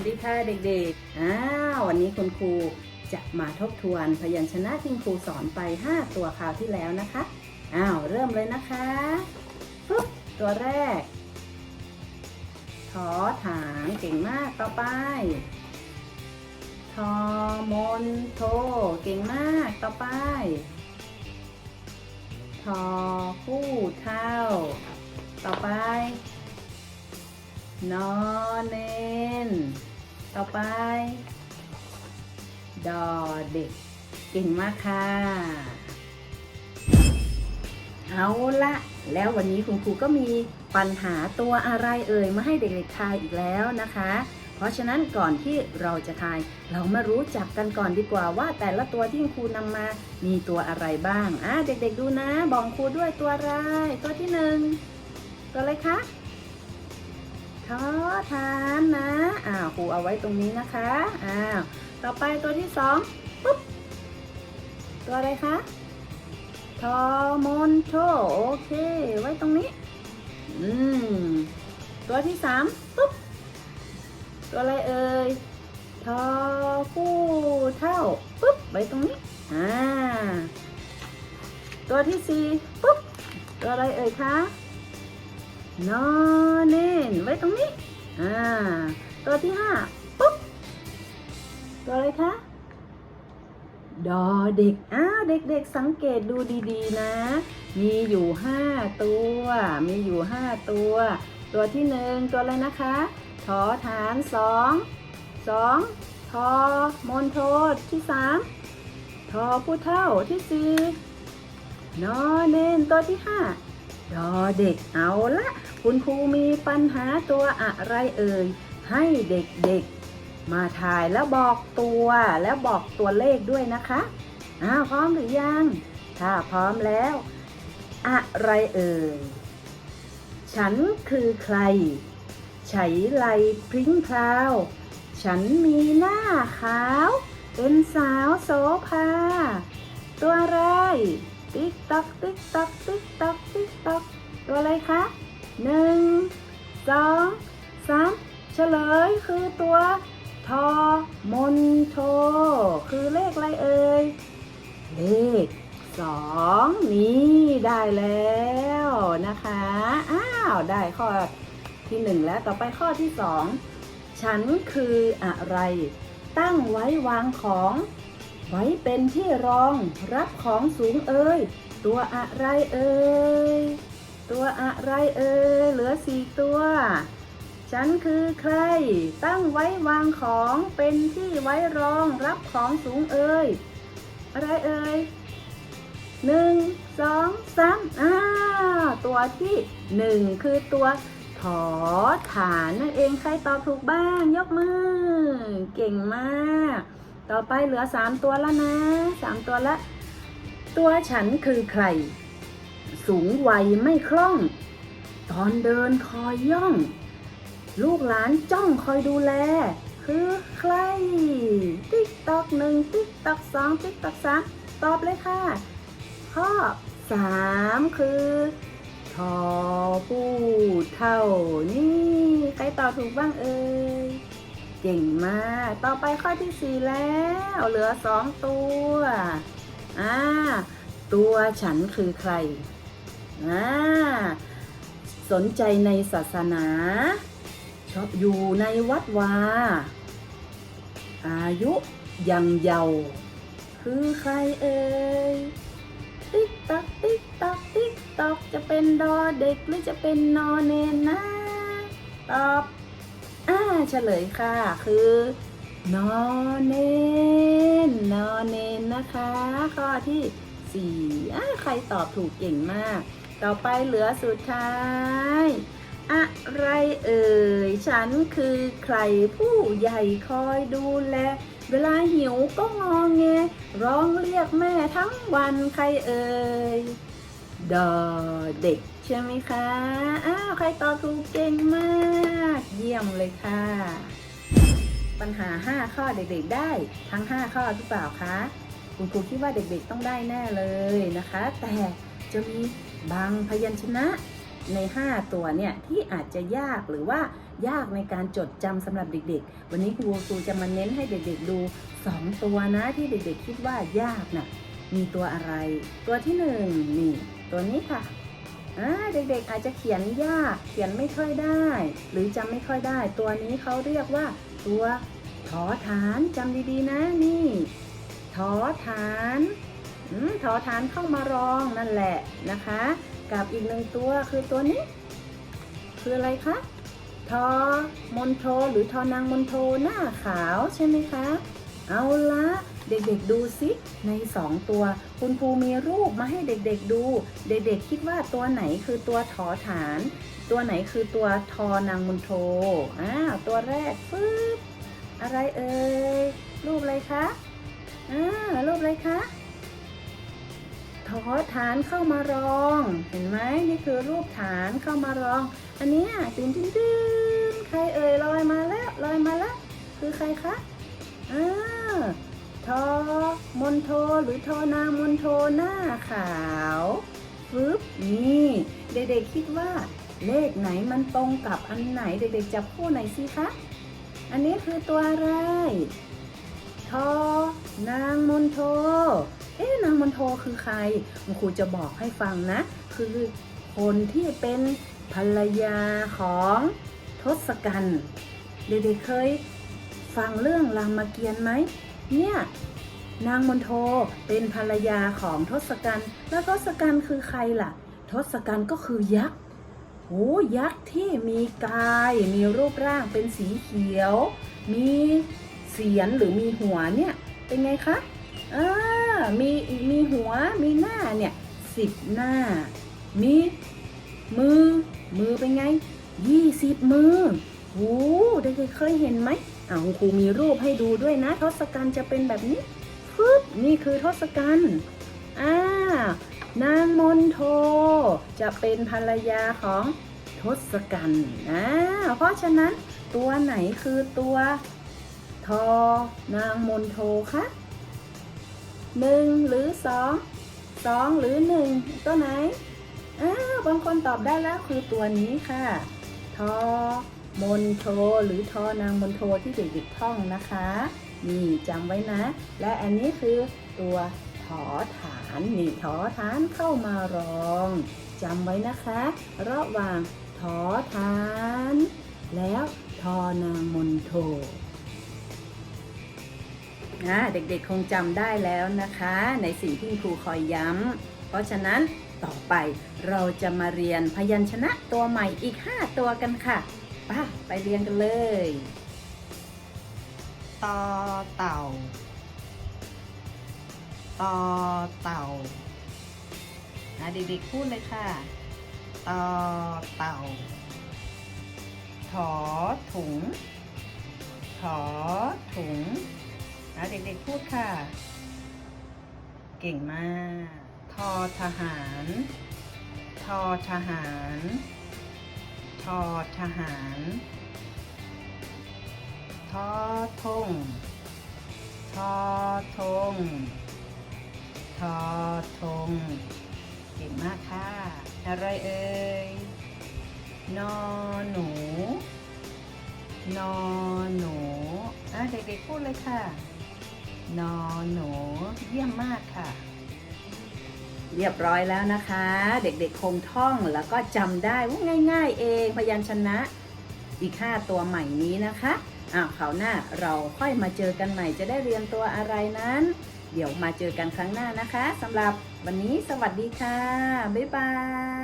วัสดีค่ะเด็กๆอ้าววันนี้คุณครูจะมาทบทวนพยัญชนะที่ครูสอนไป 5 ตัวคราวที่แล้วนะคะ อ้าวเริ่มเลยนะคะปุ๊บตัวแรกทอถางเก่งมากต่อไปทอมนโท เก่งมากต่อไปทอคู่เท่า ต่อไป นอนเนน ต่อไป ดอเด็ก เก่งมากค่ะ เอาละแล้ววันนี้คุณครูก็มีปัญหาตัวอะไรเอ่ยมาให้เด็กๆทายอีกแล้วนะคะ เพราะฉะนั้นก่อนที่เราจะทาย เรามารู้จักกันก่อนดีกว่าว่าแต่ละตัวที่ครูนำมามีตัวอะไรบ้างอะเด็กๆดูนะ บอกครูด้วยตัวอะไร ตัวที่หนึ่งตัวอะไรคะ ทอทานนะอ้าวครูเอาไว้ตรงนี้นะคะอ้าวต่อไปตัวที่สองปุ๊บตัวอะไรคะทอมอนโชโอเค ไว้ตรงนี้ อืม ตัวที่สามปุ๊บ ตัวอะไรเอ่ยทอคู่เท่าปุ๊บ ไว้ตรงนี้ อ่า ตัวที่สี่ปุ๊บ ตัวอะไรเอ่ยคะ นอนเน่นไว้ตรงนี้ อ่า ตัวที่ห้าปุ๊บ ตัวอะไรคะ ดอเด็ก อ้าวเด็กๆสังเกตดูดีๆนะ มีอยู่ห้าตัว มีอยู่ห้าตัว ตัวที่หนึ่งตัวอะไรนะคะทอฐานสองสองทอมนโทที่สามทอผู้เท่าที่สี่นอเน่นตัวที่ห้า ดอเด็กเอาละ คุณครูมีปัญหาตัวอะไรเอ่ย ให้เด็กๆ มาถ่ายแล้วบอกตัวแล้วบอกตัวเลขด้วยนะคะอ้าวพร้อมหรือยัง ถ้าพร้อมแล้ว อะไรเอ่ย ฉันคือใคร ไฉไลพริ้งพราว ฉันมีหน้าขาว เป็นสาวโสภา ตัวอะไร ติ๊กตอกติ๊กตอกติ๊กตอกติ๊กตอกตัวอะไรคะหนึ่งสองสามเฉลยคือตัวทอมนโท คือเลขอะไรเอ่ย เลขสองนี่ได้แล้วนะคะ อ้าวได้ข้อที่หนึ่งแล้วต่อไปข้อที่สองฉันคืออะไร ตั้งไว้วางของ ไว้เป็นที่รองรับของสูงเอ่ย ตัวอะไรเอ่ย ตัวอะไรเอ่ย เหลือสี่ตัว ฉันคือใคร ตั้งไว้วางของเป็นที่ไว้รองรับของสูงเอ่ย อะไรเอ่ยหนึ่งสองสามอ้าตัวที่หนึ่งคือตัวถอฐานนั่นเองใครตอบถูกบ้าง ยกมือ เก่งมาก ต่อไปเหลือสามตัวแล้วนะสามตัวละ ตัวฉันคือใคร สูงวัยไม่คล่อง ตอนเดินคอยย่อง ลูกหลานจ้องคอยดูแล คือใคร ติ๊กตอกหนึ่งติ๊กตอกสองติ๊กตอกสามตอบเลยค่ะ ข้อสามคือทอผู้เท่านี่ ใครตอบถูกบ้างเอ่ย เก่งมาก ต่อไปข้อที่สี่แล้ว เหลือสองตัว อ่า ตัวฉันคือใคร อ่า สนใจในศาสนา ชอบอยู่ในวัดวา อายุยังเยาว์คือใครเอ่ย ติ๊กตักติ๊กตักติ๊กตอกจะเป็นดอเด็กหรือจะเป็นนอเนนนะ ตอบ อ่าเฉลยค่ะ คือนอนเนนนอเนนนะคะ ข้อที่สี่อ่าใครตอบถูกเก่งมาก ต่อไปเหลือสุดท้ายอะไรเอ่ย ฉันคือใครผู้ใหญ่คอยดูแล เวลาหิวก็งองแง ร้องเรียกแม่ทั้งวันใครเอ่ย ดอเด็กใช่ไหมคะ อ้าว ใครตอบถูกเก่งมาก เยี่ยมเลยค่ะ ปัญหา 5 ข้อเด็กๆได้ทั้ง 5 ข้อหรือเปล่าคะ คุณครูคิดว่าเด็กๆต้องได้แน่เลยนะคะ แต่จะมีบางพยัญชนะใน 5 ตัวเนี่ย ที่อาจจะยากหรือว่ายากในการจดจำสำหรับเด็กๆ วันนี้ครูครูจะมาเน้นให้เด็กๆดู 2 ตัวนะที่เด็กๆคิดว่ายากน่ะมีตัวอะไร ตัวที่หนึ่งนี่ ตัวนี้ค่ะเด็กๆอาจจะเขียนยาก เขียนไม่ค่อยได้ หรือจำไม่ค่อยได้ ตัวนี้เขาเรียกว่า ตัวถอฐานจำดีๆนะนี่ถอฐานอมถอฐานเข้ามารองนั่นแหละนะคะ กับอีกหนึ่งตัวคือตัวนี้ คืออะไรคะทอมนโทหรือทอนางมนโทหน้าขาวใช่ไหมคะ เอาละ เด็กๆดูสิในสองตัว คุณครูมีรูปมาให้เด็กๆดู เด็กๆคิดว่าตัวไหนคือตัวถอฐาน ตัวไหนคือตัวทอนางมุนโทอ่าตัวแรกปึ๊บอะไรเอ่ยรูปอะไรคะอ่ารูปอะไรคะถอฐานเข้ามารอง เห็นไหมนี่คือรูปฐานเข้ามารอง อันนี้ตื่นตื่นตื่นใครเอ่ยลอยมาแล้วลอยมาแล้ว คือใครคะอ่า ทอมนโทหรือทอนามนโทหน้าขาวปึ๊บนี่ เด็กๆคิดว่าเลขไหนมันตรงกับอันไหนเด็กๆจับคู่ไหนสิคะ อันนี้คือตัวอะไรทอนางมนโท เอ๊ะนางมนโทคือใครคุณครูจะบอกให้ฟังนะ คือคนที่เป็นภรรยาของทศกัณฐ์เด็กๆเคยฟังเรื่องรามเกียรติ์ไหม เนี่ยนางมนโทเป็นภรรยาของทศกัณฐ์แล้วทศกัณฐ์คือใครล่ะ ทศกัณฐ์ก็คือยักษ์โอ้ยักษ์ที่มีกาย มีรูปร่างเป็นสีเขียว มีเสียนหรือมีหัวเนี่ย เป็นไงคะอ่ามีมีหัวมีหน้าเนี่ยสิบหน้า มีมือ มือเป็นไงยี่สิบมือโอ้เด็กๆเคยเห็นไหม อ่าคุณครูมีรูปให้ดูด้วยนะ ทศกัณฐ์จะเป็นแบบนี้ฟึบนี่คือทศกัณฐ์อ่านางมนโท จะเป็นภรรยาของทศกัณฐ์อ่าเพราะฉะนั้นตัวไหนคือตัวทอนางมนโทคะหนึ่งหรือสองสองหรือหนึ่งตัวไหนอ้าวบางคนตอบได้แล้วคือตัวนี้ค่ะ ทอ มนโทหรือทอนางมนโทที่เด็กๆท่องนะคะนี่จำไว้นะ และอันนี้คือตัวถอฐานนี่ถอฐานเข้ามารองจำไว้นะคะ ระหว่างถอฐาน แล้วทอนางมนโทนะเด็กๆคงจำได้แล้วนะคะ ในสิ่งที่ครูคอยย้ำเพราะฉะนั้นต่อไปเราจะมาเรียนพยัญชนะตัวใหม่อีก 5 ตัวกันค่ะ ป้าไปเรียนกันเลยตอเต่าตอเต่านะเด็กๆพูดเลยค่ะตอเต่าถอถุงถอถุงนะเด็กๆพูดค่ะ เก่งมาก ทอทหาร ทอทหารท อทหารทอทงทอทงทอทงเก่งมากค่ะ อะไรเอ่ย นอหนู นอหนูอะเด็กๆพูดเลยค่ะ นอหนู เยี่ยมมากค่ะ เรียบร้อยแล้วนะคะ เด็กๆคงท่องแล้วก็จำได้ว่าง่าย ๆ เองพยัญชนะอีก 5 ตัวใหม่นี้นะคะอ้าวคราวหน้าเราค่อยมาเจอกันใหม่จะได้เรียนตัวอะไรนั้น เดี๋ยวมาเจอกันครั้งหน้านะคะสำหรับวันนี้สวัสดีค่ะ บ๊ายบาย